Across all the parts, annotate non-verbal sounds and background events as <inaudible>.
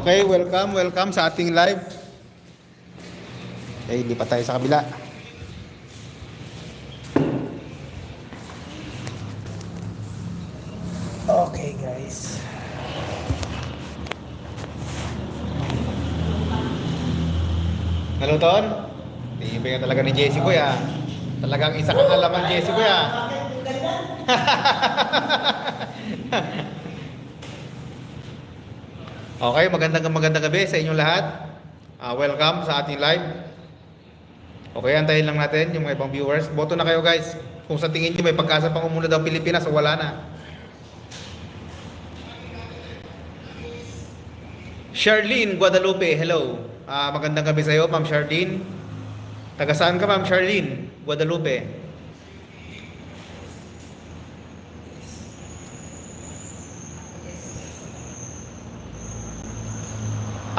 Okay, welcome, welcome sa ating live. Okay, lipat tayo sa kabila. Okay, guys. Hello, Ton. Tibay talaga ni Jesse ah. Talagang isa kang alaman, Jesse ah. <laughs> Okay, magandang magandang gabi sa inyong lahat. Ah, welcome sa ating live. Okay, antayin lang natin yung mga ibang viewers. Boto na kayo guys. Kung sa tingin nyo may pagkasa pang umunod ang Pilipinas o wala na. Charlene Guadalupe, hello. Ah, magandang gabi sa iyo, Ma'am Charlene. Taga saan ka, Ma'am Charlene Guadalupe?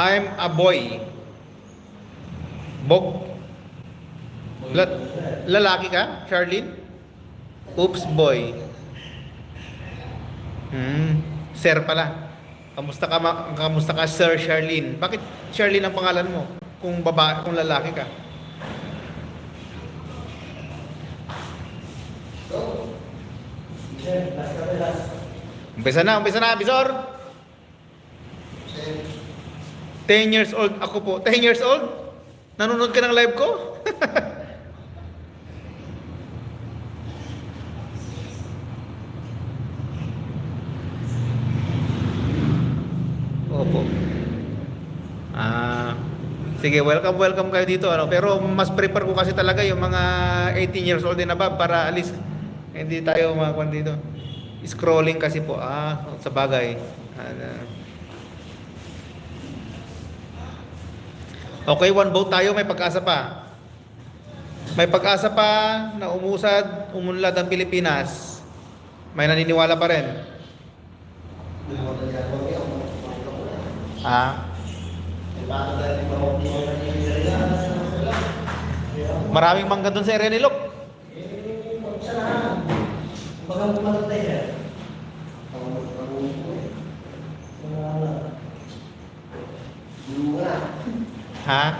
I'm a boy. Bok. La- lalaki ka, Charlene? Oops, boy. Hmm, sir pala. Kamusta ka, kamusta ka, Sir Charlene? Bakit Charlene ang pangalan mo? Kung babae, kung lalaki ka. Umpisa na, umpisa na, Bisor. 10 years old ako po. 10 years old? Nanonood ka ng live ko? <laughs> Opo. Ah, sige, welcome, welcome kayo dito. Ano? Pero mas prefer ko kasi talaga yung mga 18 years old and above para at least hindi tayo makakuha dito. Scrolling kasi po. Ah, sa bagay. Ano. Okay, one vote tayo, may pag-asa pa. May pag-asa pa na umusad, umunlad ang Pilipinas. May naniniwala pa rin. Ah, maraming mangga doon sa area ni Lok. Ha?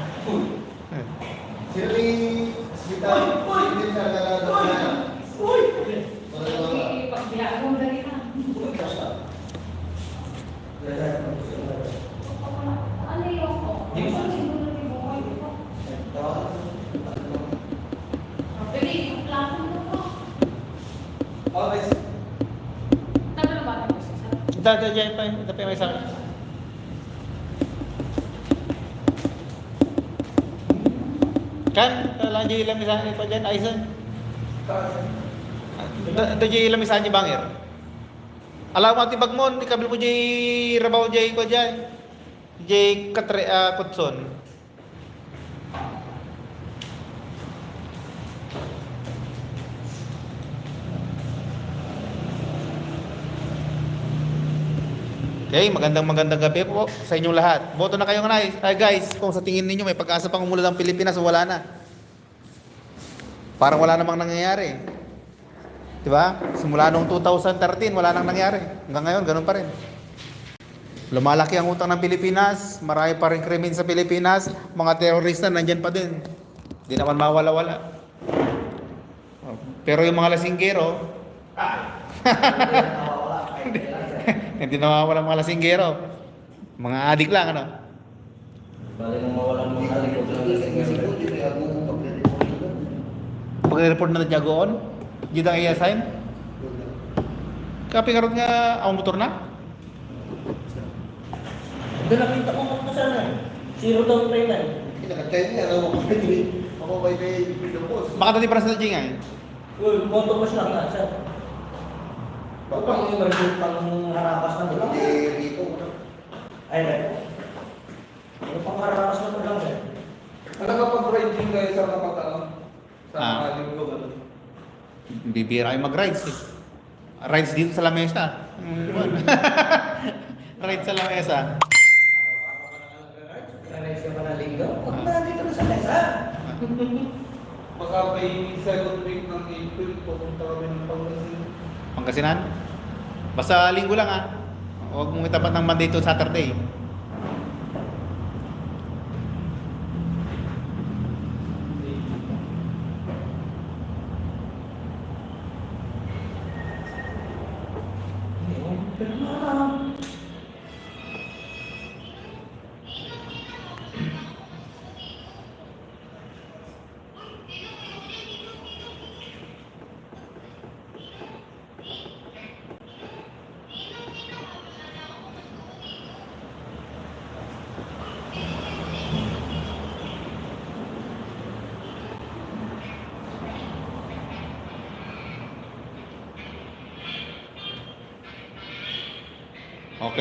Ito, ito, ito, ito, ito, ito, may isa. Kan, kailangan dyan ilang misahan ito dyan. Ito ito dyan ilang misahan dyan, Bangir. Alam mo, tibag mo, ikabil mo dyan, rabaw dyan ko dyan. Katre, ah, kutson. Okay, magandang magandang gabi po sa inyong lahat. Boto na kayo guys. Ay guys, kung sa tingin ninyo may pag-asa pang umulad ang Pilipinas wala na. Parang wala namang nangyayari. 'Di ba? Simula noong 2013, wala nang nangyari. Hanggang ngayon, ganun pa rin. Lumalaki ang utang ng Pilipinas, marami pa rin krimen sa Pilipinas, mga terorista nandiyan pa din. Hindi naman mawala-wala. Pero yung mga lasinggero, <laughs> <laughs> hindi nawawala mga lasinggero. Mga adik lang, ano? Bali nang mawalan mo sa likod ng lasing Pag-report na nadyagoon, yun ang i-assign. Kapi karon nga ang motor na. Hindi nakita ko kung sana. Zero down payment. Baka dati para sa jing ay. Uy, boto mo siya na. Sir. Pang emergency pang harapas na lang. Ay, ay. Ano pang harapas na lang eh? Nakakapag-riding kayo sa kapataang sa Ah. linggo ano? Bibira kayo mag-rides eh. Rides dito sa lamesa. Mm. <laughs> rides sa lamesa. Nanay siya pa na linggo. Huwag na dito na sa mesa. Baka may second week ng April, pupunta kami ng Pangasinan. Pangasinan. Basta linggo lang ah. Huwag mong itapat ng Monday to Saturday.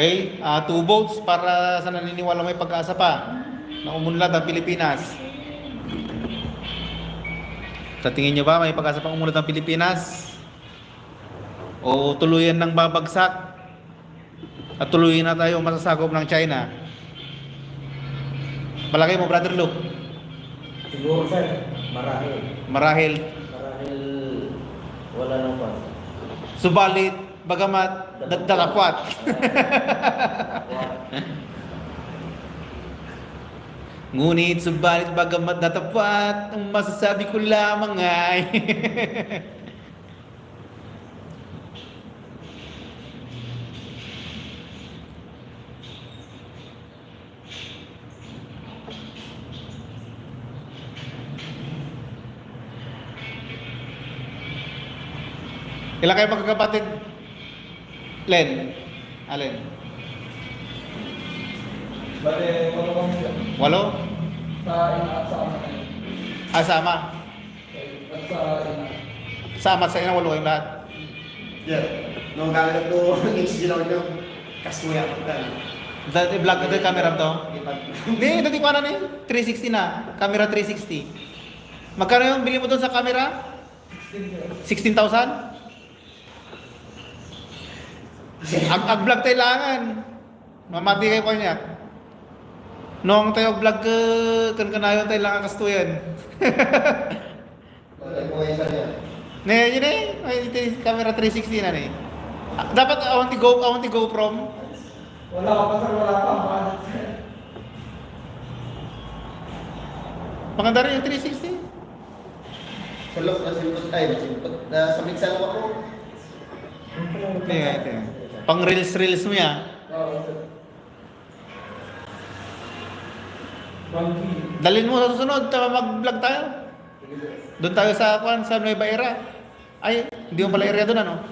Okay? Ah, two votes para sa naniniwala may pag-asa pa na umunlad ang Pilipinas. Sa tingin nyo ba may pag-asa pang umunlad ang Pilipinas? O tuluyan ng babagsak? At tuluyan na tayo masasakop ng China? Palagay mo, Brother Luke? Siguro sir, marahil. Marahil, Marahil wala nang pa. subalit, bagamat, dalakwat. <laughs> Ngunit subalit bagamat natapat, ang masasabi ko lamang ay Ilan kayo magkakapatid? Len? Alin? Bale, wala kami siya. Walo? Sa ina at sa ama. Ah, sama. At sa ina. Sama sa inang walo kayong lahat. Yeah. Nung galing ko HG lang nyo, kasuya ko ka. Dati vlog na camera to. Ni, dati ko ano ni? 360 na. Camera 360. Magkano yung bili mo doon sa camera? 16,000? Ag, ag vlog tayo langan. Mamati kayo kanya. Nung tayo vlog ka, kan kanayon tayo langan kastuyan. Ko <laughs> niya. Ne, yun eh. Ay, ito yung camera 360 na ni. Ah, Dapat awan ti go, awan ti GoPro. Wala ka pa sir, wala sir. Maganda rin yung 360. Sa loob na simpot ay, simpot na sa mix ako ako. Ito yan, ito yan. Pang reels reels mo yan. Dalhin mo sa susunod, mag-vlog tayo. Doon tayo sa kwan, sa Nueva Era. Ay, hindi mo pala area doon ano?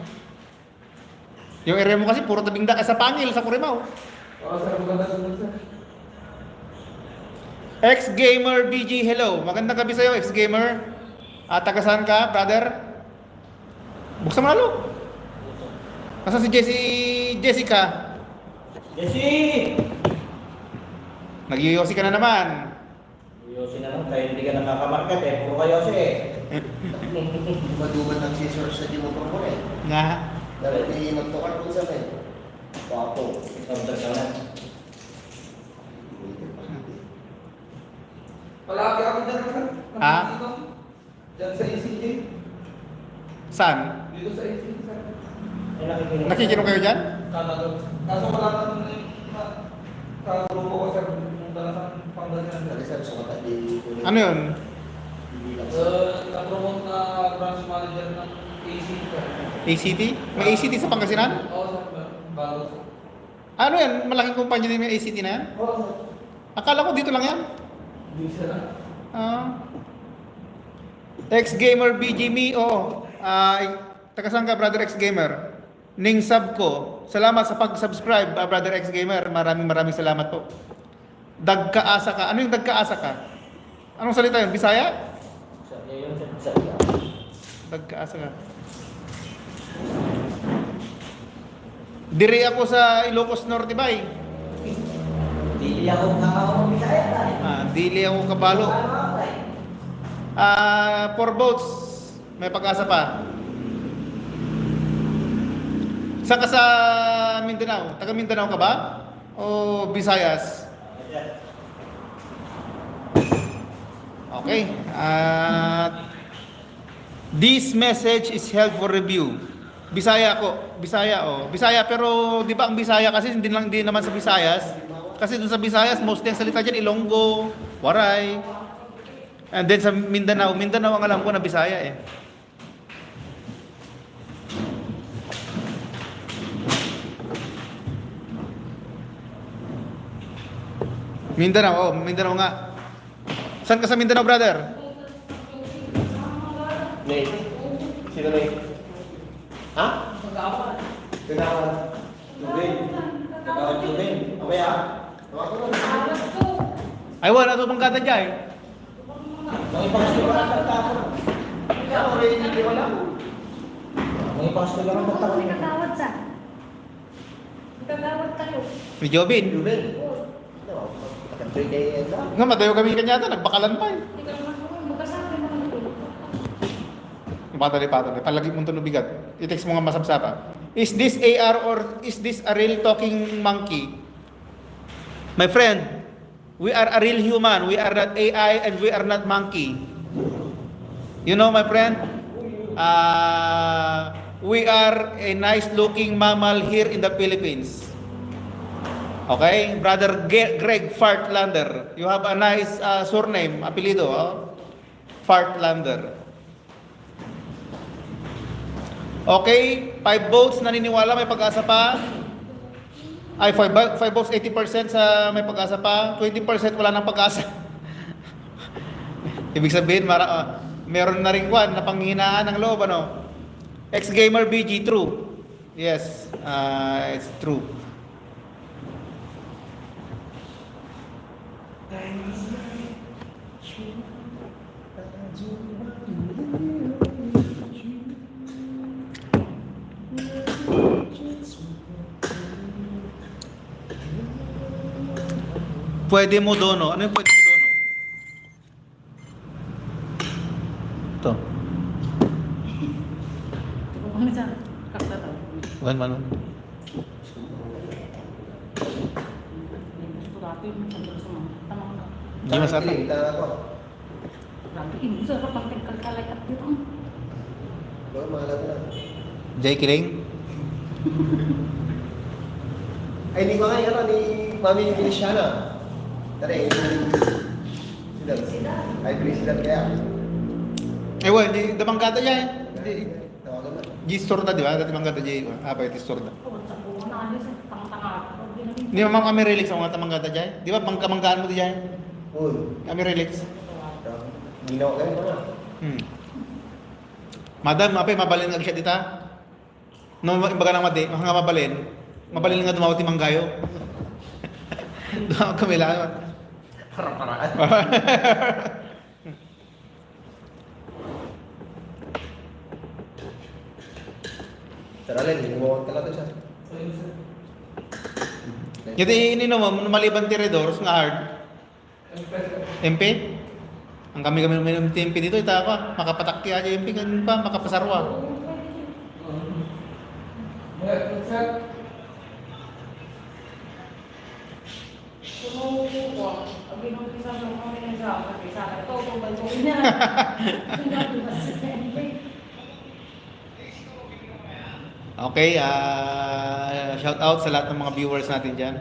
Yung area mo kasi puro tabing daan sa Pangil, sa Curimaw. Ex-gamer BG, hello. Magandang gabi sa'yo, ex-gamer. At taga saan ka, brother? Buksan mo na, Nasaan si Jessie, Jessica? Jesse! Nagyoyosi ka na naman. Yosi na lang, tayo hindi ka nakakamarket eh. Puro kayo si eh. <laughs> Dumaduman ng scissors sa di mo pa eh. Nga. Dahil di magtukar kung sa akin. Wapo. Counter ka na. Palagi ako dyan. Ah? Dito. Dyan sa ECJ. Saan? Dito sa ECJ. Nakikinom kayo dyan? Kaso wala na- kagrupo ko sa Ano yun? Uh, na-promote na branch manager ng AC sir. ACT? May ACT sa Pangasinan? Oo bago sir. Ano yan? Malaking kumpanya din may ACT na yan? Oo sir. Akala ko dito lang yan. Hindi sir. Ah. Ex-gamer BG me, oo. Ah, taga saan ka, brother ex-gamer? Ning sub ko. Salamat sa pag-subscribe, ah, brother ex-gamer. Maraming maraming salamat po. Dagkaasa ka. Ano yung dagkaasa ka? Anong salita yun? Bisaya? Dagkaasa ka. Diri ako sa Ilocos Norte bay. Hindi ako nakakawang bisaya. Ah, dili ako kabalo. Ah, four votes. May pag-asa pa. Saan ka sa Mindanao? Taga Mindanao ka ba? O Visayas? Okay. At this message is held for review. Bisaya ako. Bisaya oh. Bisaya pero 'di ba ang Bisaya kasi hindi lang din naman sa Visayas. Kasi dun sa Visayas mostly ang salita diyan Ilonggo, Waray. And then sa Mindanao, Mindanao ang alam ko na Bisaya eh. Mindanao, oh, Mindanao nga. Saan ka sa Mindanao, brother? Nate. Sino Nate? Ha? Gagawin ko din. Mamaya. Tawagan mo. Ay, wala to bang kata dyan. Mga ipasto ka lang tagtapon. Ako rin hindi wala. Mga ipasto ka lang tagtapon. Kawad sa. Gagawad tayo. Ni Jobin. No, day yan lang. Nga, madayo kami kanya ata, nagbakalan pa eh. Hindi ka naman ako. Magkasabi mo ng tulog. Patali-patali, palagi mong tunog bigat. I-text mo nga masapsapa. Is this AR or is this a real talking monkey? My friend, we are a real human. We are not AI and we are not monkey. You know, my friend, uh, we are a nice looking mammal here in the Philippines. Okay? Brother Greg Fartlander. You have a nice uh, surname, apelido. Oh? Fartlander. Okay, 5 votes naniniwala may pag-asa pa. Ay, 5 votes 80% sa may pag-asa pa, 20% wala nang pag-asa. <laughs> Ibig sabihin, mara, ah, meron na rin kwan na panghinaan ng loob, ano? Ex-gamer BG, true. Yes, uh, it's true. Pwede mo dono. Ano yung pwede mo dono? Ito. Ano siya? Kakta daw. Wan man. Gusto natin. Gusto mo. Tamang na. Hindi masarap. Tama ko. Grabe, hindi sa kapag nagkalkalay at dito. Baka mahalag na. Jay Kiling. Ay, hindi ko nga yung ano, ni Mami Feliciana. Tara, eh. Sila. Ay, president kaya. Eh, well, di damanggata niya eh. Di, Tawagan na. G-store na, di ba? Dati manggata J. Ah, pa ito store na. Oh, sa buwan na ano siya. Tanga-tanga. Hindi naman kami relax ang mga tamanggata Jay. Di ba? Bangkamanggaan mo di Jay? Uy. Kami relax. Ginawa ka rin mga. Hmm. Madam, mapay, mabalin nga siya dita. No, imbaga nang madi, mga mabalin. Mabalin nga dumawat ni Manggayo. <laughs> Dumawat kami lang. Harap-haraan. <laughs> Tara lang, ginawa ka to siya. Yati inino mo, maliban tiradors nga hard. MP? Ang kami kami ng MP dito, ita pa, makapatakki aja MP, ganun pa, makapasarwa. Kumukuha. <laughs> Ang binumpisa ng kami ng drama. Sa akin, ito, tumbal ko niya. Ang gagawin ba sa Okay, ah shout out sa lahat ng mga viewers natin dyan.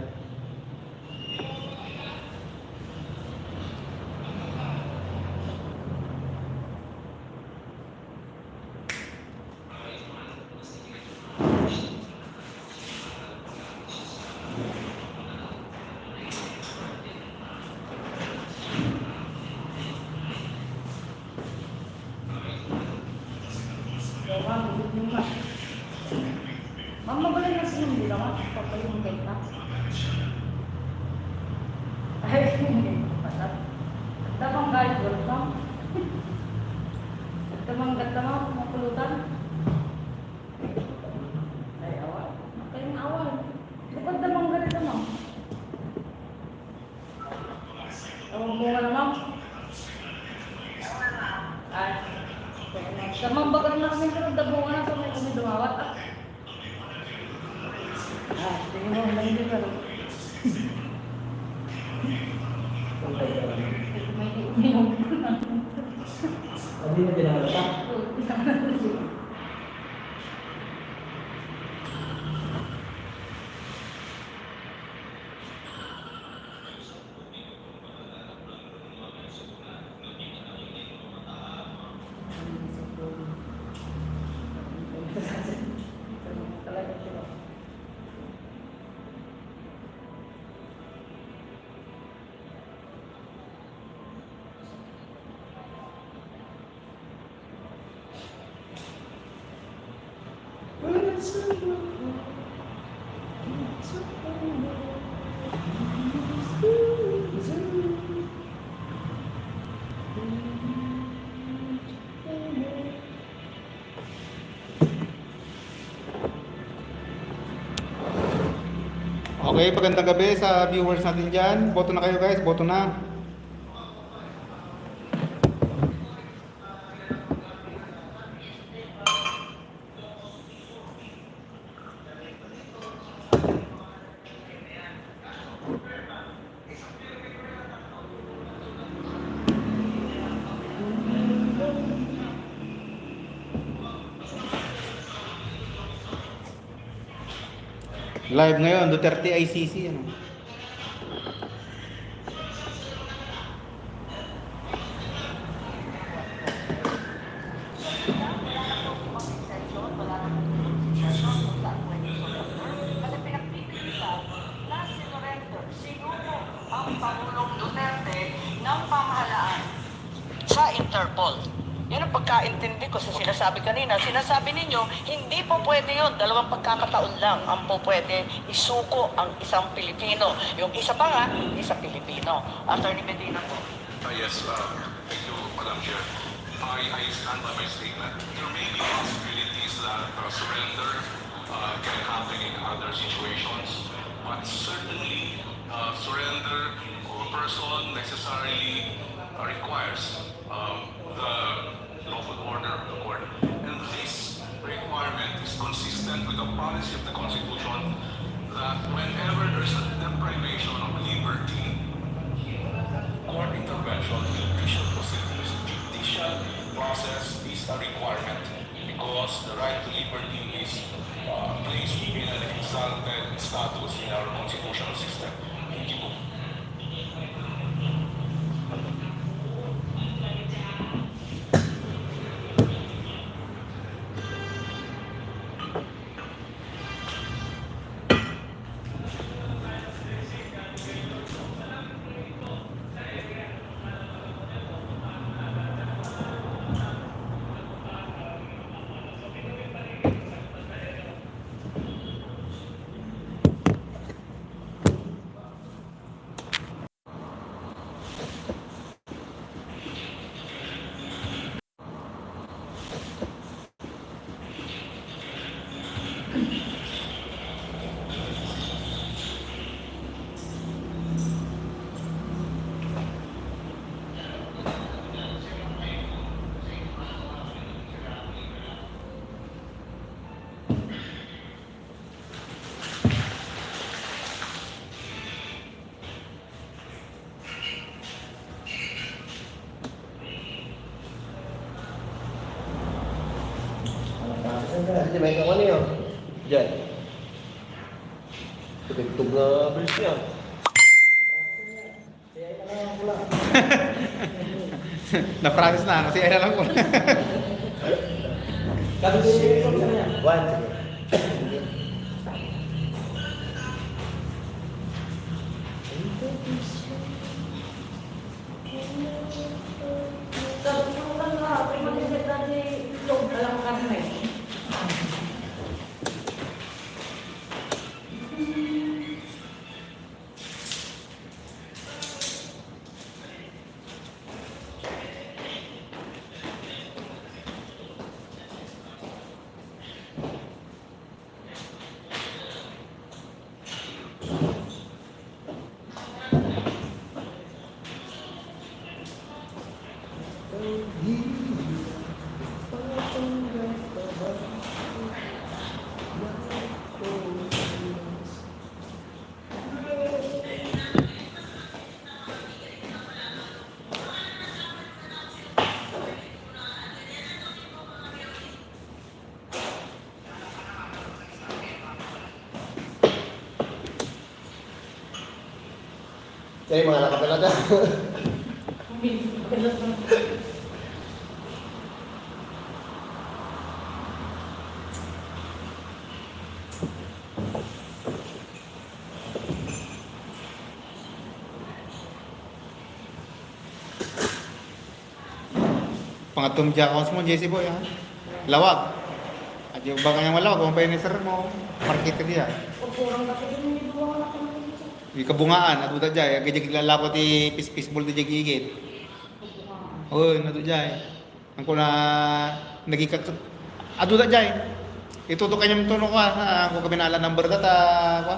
Okay, pagandang gabi sa viewers natin dyan. Boto na kayo guys, boto na. Live ngayon, Duterte ICC. Ano? Sa Interpol. Yan ang pagkaintindi ko sa sinasabi kanina. Sinasabi ninyo, hindi po pwede yun. Dalawang pagkakataon lang ang po pwede isuko ang isang Pilipino. Yung isa pa nga, isa Pilipino. Attorney Medina po. Uh, Yes, uh, thank you, Madam Chair. I, I stand by my statement. There may be possibilities that uh, surrender uh, can happen in other situations, but certainly uh, surrender of a person necessarily uh, requires um, the lawful order of the court. And this requirement is consistent with the policy of the Constitution that whenever there's a deprivation of liberty, court intervention in judicial proceedings, judicial process is a requirement because the right to liberty is uh, placed in an exalted status in our constitutional system. Thank you. Di ba ikaw ano yun? Diyan. Tugtog na verse yan. Na-practice na, kasi ay na lang ko. Kasi 1, Kaya yung mga nakapalata. Pangatong jackals mo, Jesse Boy, ha? Lawag. At yung baka niyang malawag, kung pa yun sir mo, market dia. Kung kurang na kayo, hindi na Yung kabungaan, at uta jay, kaya lalako ti pis-pis ball ti jagigit. Uy, nado jay. Ang ko na nagikat Aduda jay. Ituto kanyang tuno ka, ha? Kung kami nala number ka ta, kwa?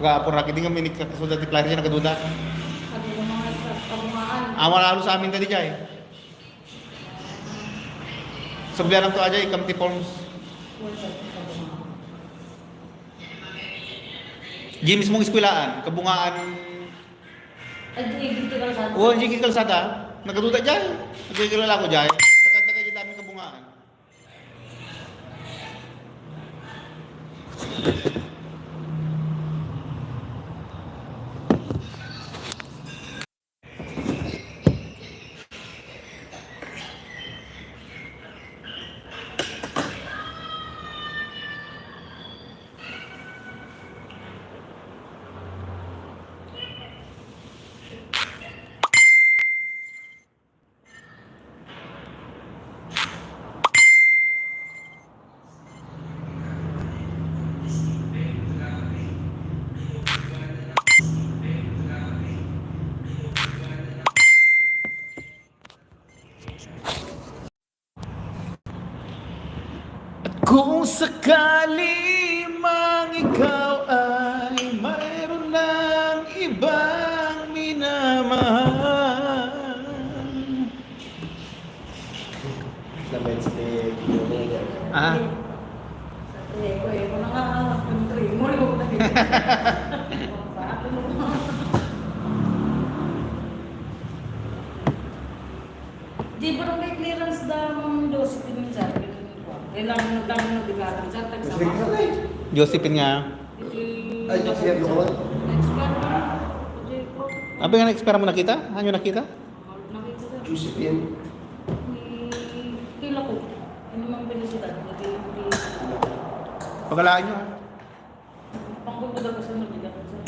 Pagkapon rakit din kami ni kasulat di plari siya nakaduda. Sabi ko mga kabungaan. Amal alo amin tadi jay. Sebelah to aja ikam ti forms. Wala sa kabungaan. Di mismong eskwelaan, kabungaan. Dito lang sa... Oh, hindi kalsada. Nakaduda jay. Nagkikilala ko jay. Taga-taga di dami kabungaan. Kung sakali mang ikaw ay mayroon ng ibang minamahal. Mo. Ah, Eh, ko eh, ko na nga <laughs> ang country. Muli ko na dito. Bakit mo? Di ba nung may clearance da mga Josephine minsan? Kailangan na lang na bigaran sa Mas tagsama. na. Josephine nga. Ay, yung mga. Expert na. Ko. Apa yang expert mo nakita? Ano nakita? Nakita sa. Joseph yan. Ni- Kila ko. Ano mang hindi. Pagalaan nyo. Pangkukuda ko sa nabigat ko sa.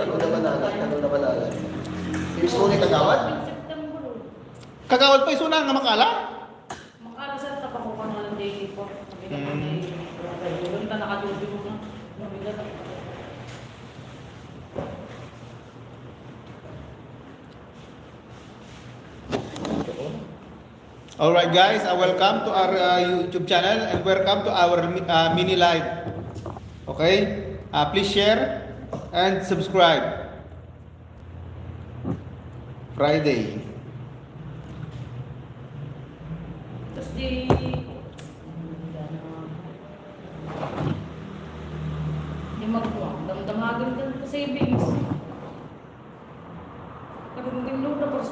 Tanong naman nalan, tanong naman nalan. Yung gusto ni kagawad? September. Kagawad pa isuna nga makala. Makala Alright guys, uh, welcome to our uh, YouTube channel and welcome to our uh, mini live. Okay? Uh, please share and subscribe. Friday. Tapos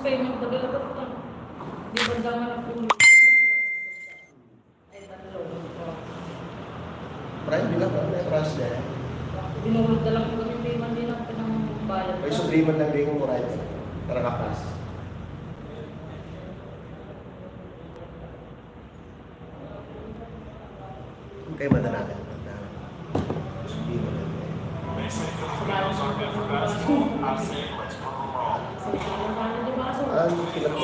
na yung pagdalagat ka. Di ba daman ang pulo? Ay, tatlo. Prime, bilang ba? May crush na yan. Dinulog na lang ko kami payment din ang pinangbayad. May subliman lang din yung right. Para kapas. Kaya mananakit. Subliman lang. Ah, kilang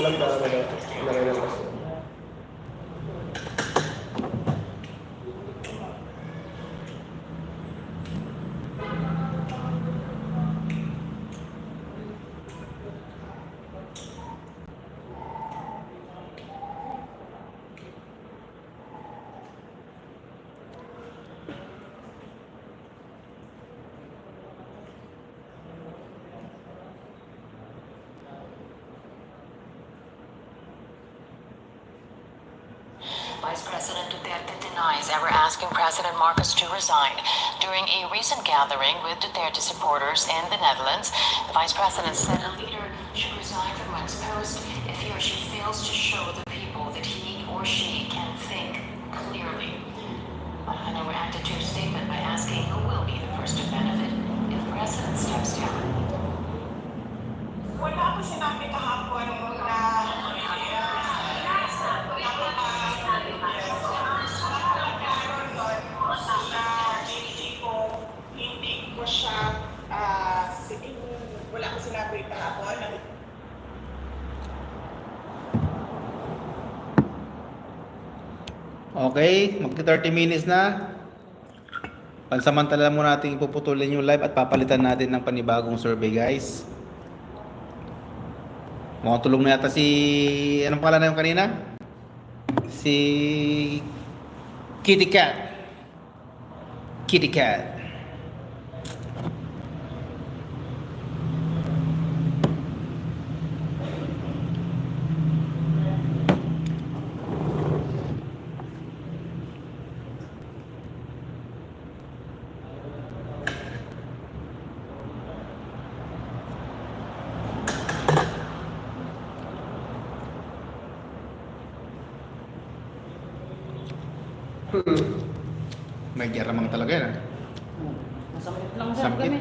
Marcos to resign. During a recent gathering with Duterte supporters in the Netherlands, the Vice President said a leader should resign from one's post if he or she fails to show the people that he or she can think clearly. Manano reacted to a statement by Okay, magti 30 minutes na. Pansamantala muna natin ipuputulin yung live at papalitan natin ng panibagong survey guys. Mukhang tulong na yata si... Anong pala na yung kanina? Si... Kitty Cat. Kitty Cat. May geramang talaga yan. ah. Masakit lang sir Sakit.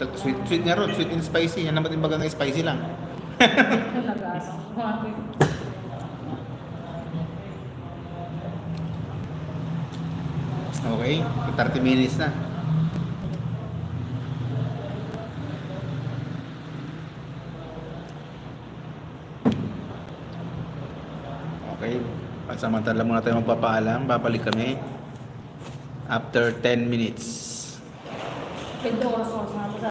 Tal- Sweet, sweet nga ron, sweet and spicy. Yan naman yung bagang spicy lang. Talaga. <laughs> Bakit? Okay, 30 minutes na. Okay, pansamantala muna tayo magpapaalam. Babalik kami after 10 minutes.